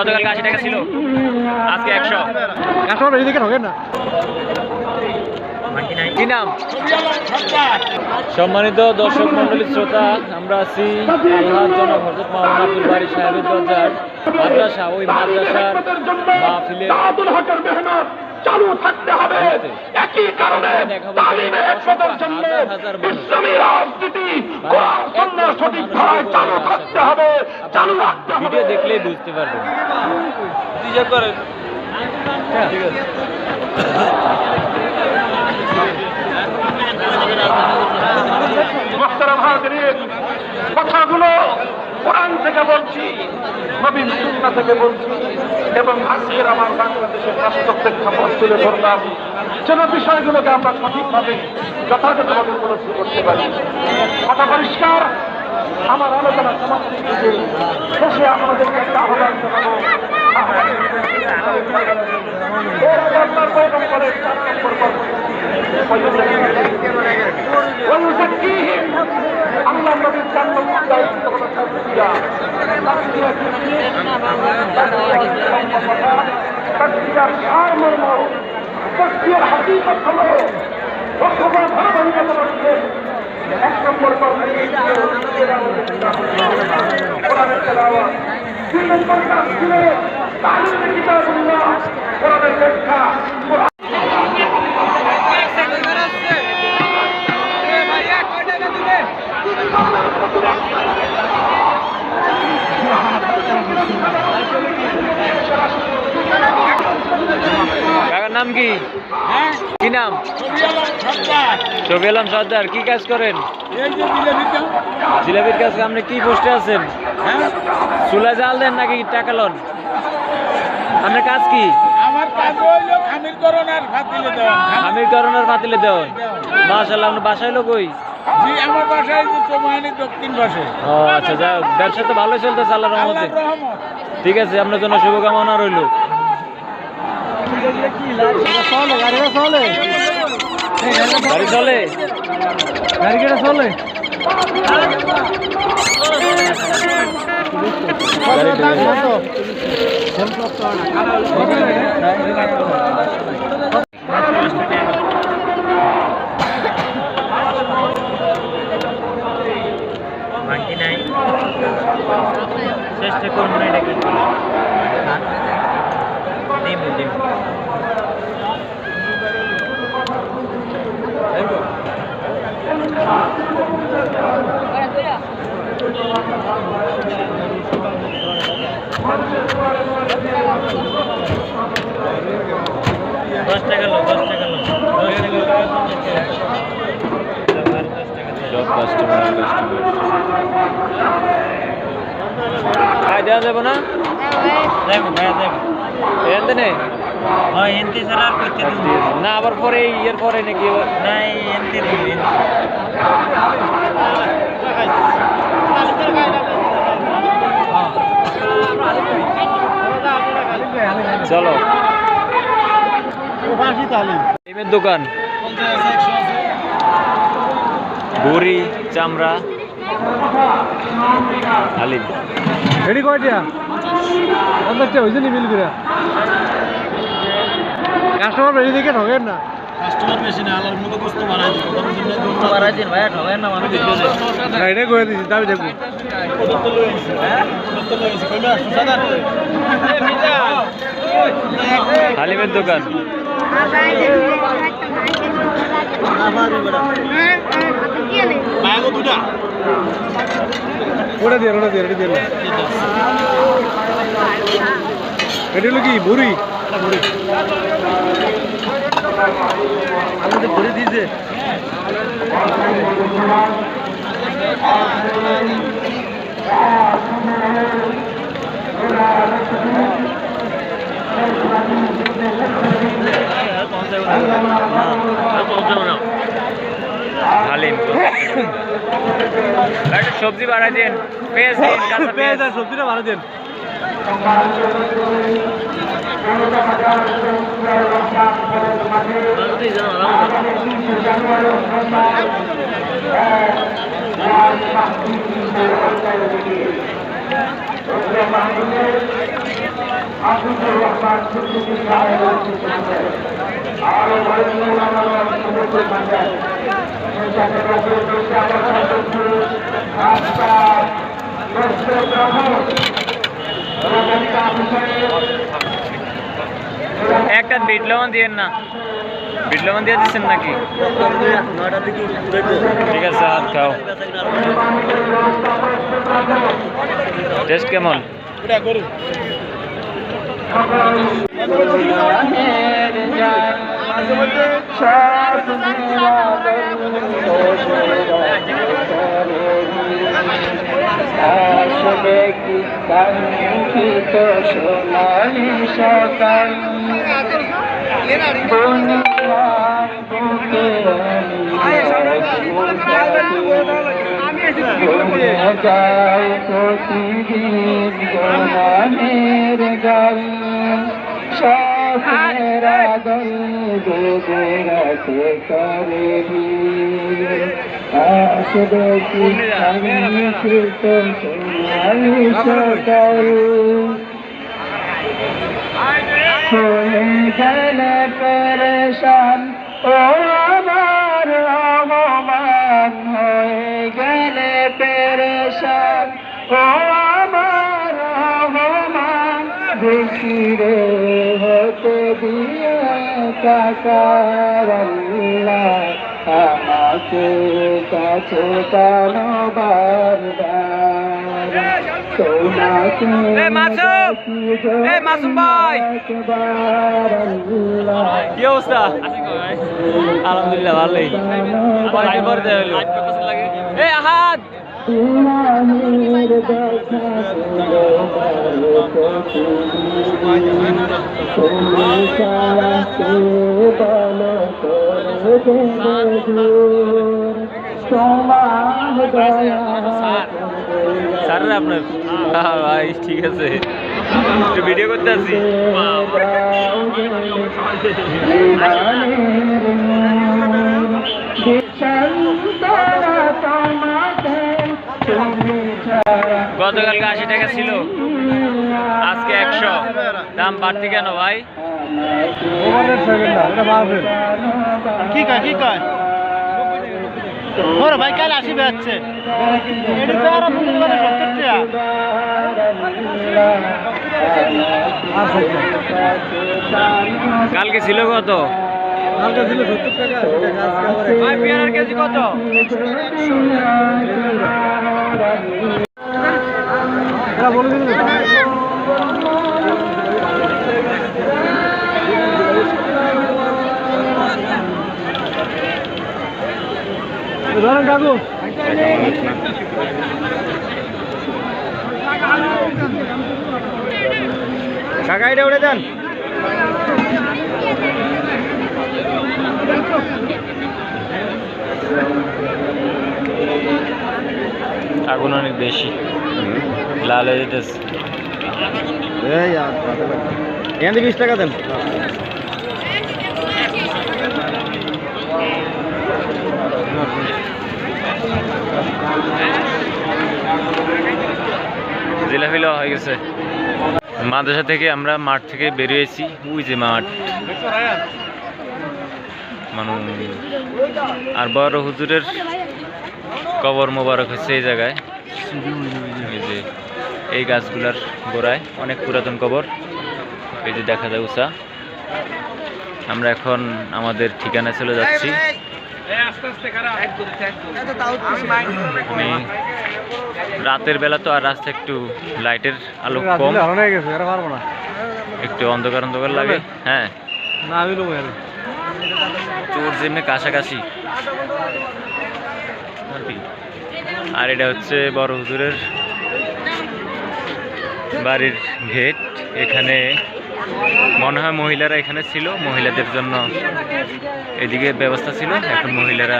গতকাল আশি টাকা ছিল আজকে একশো। কাস্টমার বেশি দেখে ঠকেন না। কি নাম? সম্মানিত দর্শক মন্ডলী শ্রোতা আমরা আছি আল্লাহ জনাব হজরত মাওলানা আব্দুল বাড়ি সাহেবের দরজার মাদ্রাসা। ওই মাদ্রাসার মাহফিলের চালু থাকতে হবে। একই কারণে একশোদের জন্য হাজার হাজার মানুষ। ইসলামী রাজনীতি এক অন্য লক্ষ সঠিক ধারায় চালু থাকতে হবে। চালু রাখতে হবে ভিডিও দেখলেই বুঝতে ঠিক আছে। কথাগুলো কোরআন থেকে বলছি নবীন সুন্না থেকে বলছি, এবং আজকের আমার বাংলাদেশের রাষ্ট্র প্রেক্ষাপট তুলে ধরলাম। যেন বিষয়গুলোকে আমরা সঠিকভাবে যথাযথভাবে উপলব্ধি করতে পারি। কথা পরিষ্কার? আমার আলোচনা সমাপ্তি থেকে শেষে আপনাদেরকে একটা আহ্বান জানাব। আল্লাহ নবীর চার নম্বর দায়িত্ব হল এক নম্বর দুই নম্বর কাজ ছিল তালিমে কিতাবুল্লাহ কোরআনের ব্যাখ্যা কোরআন কাকার নাম কি? কি নাম? শফি আলম সর্দার। কি কাজ করেন? জিলাপির কাজ আপনি কি পোস্টে আছেন? চুলা জাল দেন নাকি টাকা লন? আপনার কাজ কি? আমার কাজ হইল খামির করণ আর দেওয়া। আমির করোনার পাতিলে দেওয়ান মাশাল্লাহ আপনার বাসায় লোক ওই জি আমার বাসায় যে চৌমাহানি দক্ষিণ পাশে। ও আচ্ছা ব্যবসা তো ভালোই চলতেছে আল্লাহর রহমতে। ঠিক আছে আপনার জন্য শুভকামনা রইল। চলে গাড়িটা চলে গাড়ি চলে গাড়ি চলে চেষ্টা করুন না এটা কি কাস্টমার কাস্টমার আয় দেওয়া যাবে না? যাইব ভাইয়া যাইব এনতে নেই হ্যাঁ এনতে ছাড়া আর করতে না। আবার পরে ইয়ের পরে নাকি না এনতে দিব চলো। দোকান। বুড়ি চামড়া। হালিম। এডি কয়টা পঞ্চাশটা হয়েছে নি বিল করে? কাস্টমার বেশি দেখে ঠকেন না। এটা করে দিচ্ছি দাবি। দেখব হালিমের দোকান। ওটা দিয়ে ওটা দিয়ে এটা দিয়ে এটা হলো কি বুড়ি আমাদের ভরে দিয়েছে হালিম একটা সবজি বাড়াই দিন। পেঁয়াজ দিন কাঁচা পেঁয়াজ পেঁয়াজ। আর সবজিটা দেন। রহমান আরও কয়েকজন একটা বিট লবণ দিয়েন না বিট লবণ দিয়ে দিচ্ছেন নাকি ঠিক আছে হাত খাও টেস্ট কেমন আসলে কি কাঙ্ক্ষিত সোনালি সকাল প্রতিদিন গোলামের গাল স্বপ্নের হয়ে গেলে পরেশান ও আমার অবমান হয়ে গেলে পরেশান ও আমার অবমান দেখি রে আল্লাহ আমাকে কাছে টানো বারবার তোমাকে মাসুম! এ মাসুম ভাই! কি অবস্থা আলহামদুলিল্লাহ ভালোই লাইভ করতে হলো এ আহাদ স্যার আপনার হ্যাঁ ভাই ঠিক আছে। একটু ভিডিও করতে আসি। গতকালকে আশি টাকা ছিল। আজকে একশো। দাম বাড়তি কেন ভাই? কি কয় কি কয়? ওর ভাই কাল আসি আচ্ছা কালকে ছিল কত? কালকে ছিল সত্তর টাকা ভাই পেয়ারার কেজি কত? ধরেন কাকু। কাকা এটা উড়ে দেন। আগুন অনেক বেশি। লাল হয়ে এই এখান থেকে বিশ টাকা দেন। হয়ে গেছে। মাদ্রাসা থেকে আমরা মাঠ থেকে বেরিয়েছি। ওই যে মাঠ। আর বড় হুজুরের কবর মোবারক হচ্ছে এই জায়গায়। এই গাছগুলার গোড়ায় অনেক পুরাতন কবর। এই যে দেখা যায় উষা। আমরা এখন আমাদের ঠিকানা চলে যাচ্ছি। রাতের বেলা তো আর রাস্তা একটু লাইটের আলো কম। একটু অন্ধকার অন্ধকার লাগে। হ্যাঁ। চোর যেমনি কাছাকাছি। আর এটা হচ্ছে বড় হুজুরের বাড়ির গেট। এখানে মনে হয় মহিলারা এখানে ছিল মহিলাদের জন্য এদিকে ব্যবস্থা ছিল এখন মহিলারা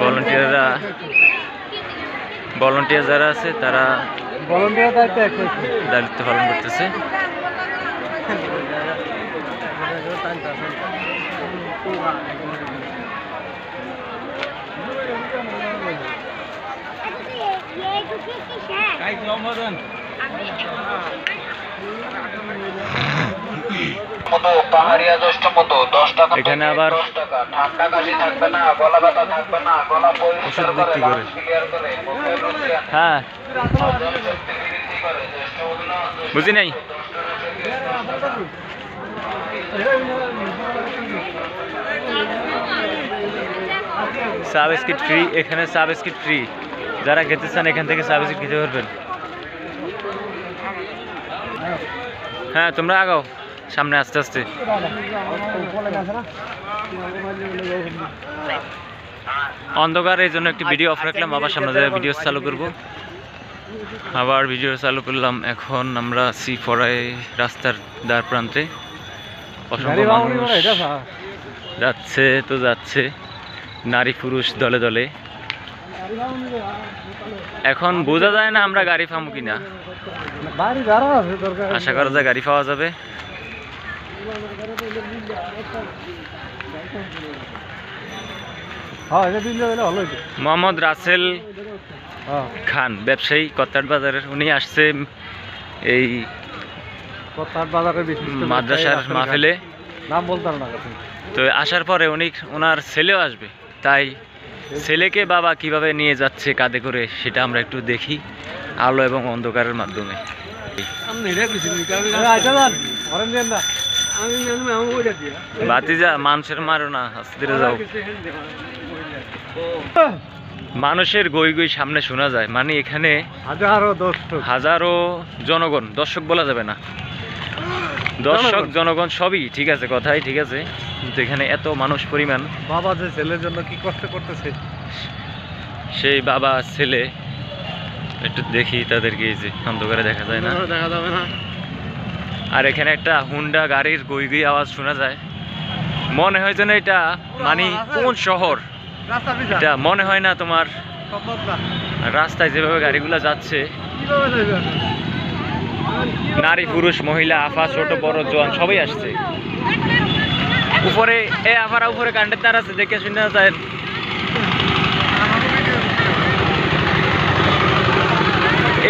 ভলেন্টিয়াররা ভলেন্টিয়ার যারা আছে তারা দায়িত্ব পালন করতেছে। ওষুধ বিক্রি করে। রুচি আনে। হ্যাঁ। বুঝি নাই? চা বিস্কিট ফ্রি এখানে চা বিস্কিট ফ্রি যারা খেতে চান এখান থেকে চা বিস্কিট খেতে পারবেন। হ্যাঁ তোমরা আগাও সামনে আস্তে আস্তে। অন্ধকার এই জন্য একটি ভিডিও অফ রাখলাম। আবার সামনে ভিডিও চালু করব। আবার ভিডিও চালু করলাম। এখন আমরা সি ফরাই রাস্তার দ্বার প্রান্তে। অসংখ্য মানুষ যাচ্ছে তো যাচ্ছে। নারী পুরুষ দলে দলে। এখন বোঝা যায় না আমরা গাড়ি পাবো কিনা। আশা করা যায় গাড়ি পাওয়া যাবে। মোহাম্মদ রাসেল খান ব্যবসায়ী কত্তাট বাজারের। উনি আসছে এই কত্তার মাদ্রাসার মাহফিলে। নাম বলতাম না তো আসার পরে উনি ওনার ছেলেও আসবে। তাই ছেলেকে বাবা কীভাবে নিয়ে যাচ্ছে কাঁধে করে সেটা আমরা একটু দেখি আলো এবং অন্ধকারের মাধ্যমে। বাতিজা মানুষের মারো না আস্তে যাও। মানুষের গই গই সামনে শোনা যায় মানে এখানে হাজারো দর্শক। হাজারো জনগণ দর্শক বলা যাবে না। দর্শক। জনগণ সবই ঠিক আছে কথাই ঠিক আছে। কিন্তু এখানে এত মানুষ পরিমাণ। বাবা যে ছেলের জন্য কি কষ্ট করতেছে? সেই বাবা ছেলে একটু দেখি তাদেরকে এই যে অন্ধকারে দেখা যায় না। দেখা যাবে না। আর এখানে একটা হুন্ডা গাড়ির গই গই আওয়াজ শোনা যায়। মনে হয় যেন এটা মানে কোন শহর? এটা মনে হয় না তোমার রাস্তায় যেভাবে গাড়িগুলো যাচ্ছে। নারী পুরুষ মহিলা আফা ছোট বড় জোয়ান সবাই আসছে। উপরে, এ আফারা উপরে কান্ডের তার আছে, দেখে শুনে যায়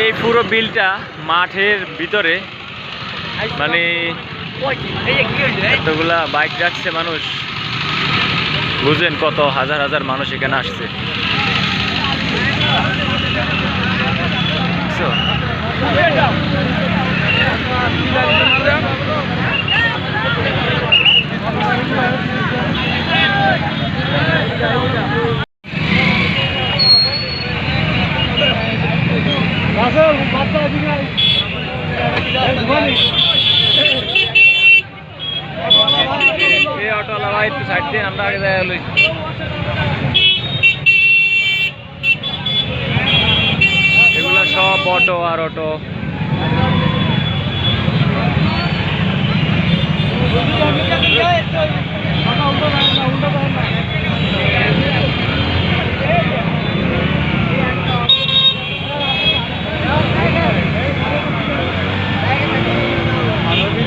এই পুরো বিলটা মাঠের ভিতরে মানে এতগুলা বাইক রাখছে মানুষ। বুঝেন কত হাজার হাজার মানুষ এখানে আসছে? রাসেল বাচ্চা দিকে এই অটোওয়ালা ভাই একটু সাইড দিয়ে আমরা আগে সব অটো আর অটো।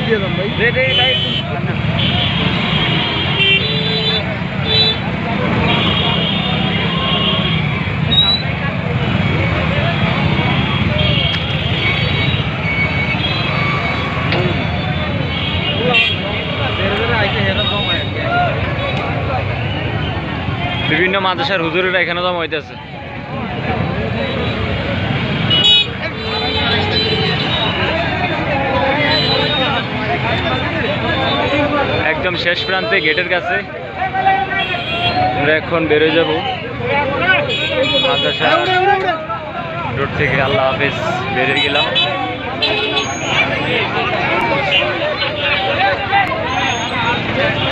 দিয়ে দাম ভাই মাদ্রাসার হুজুরেরা এখানে জমা হইতেছে। একদম শেষ প্রান্তে গেটের কাছে। আমরা এখন বেরোয় যাব মাদ্রাসা রোড থেকে। আল্লাহ হাফিজ, বেরিয়ে গেলাম। Yeah.